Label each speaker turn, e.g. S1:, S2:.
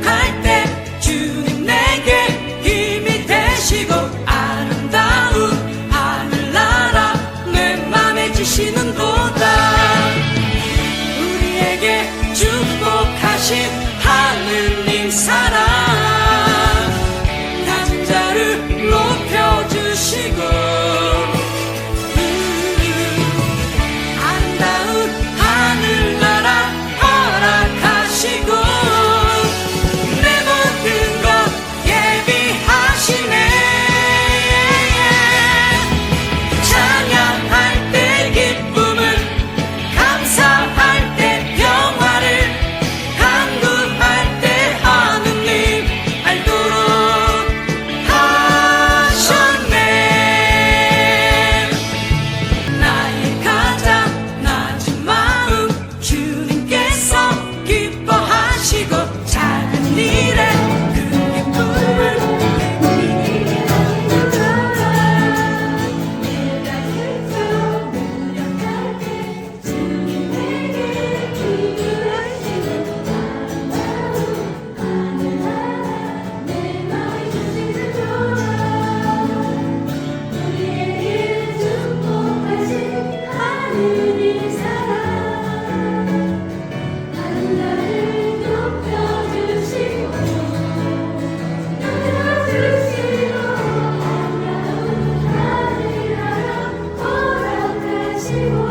S1: 할 때 주님 내게 힘이 되시고 아름다운 하늘나라 내 맘에 주시는 보다. 우리에게 축복하신 하느님 사랑. you.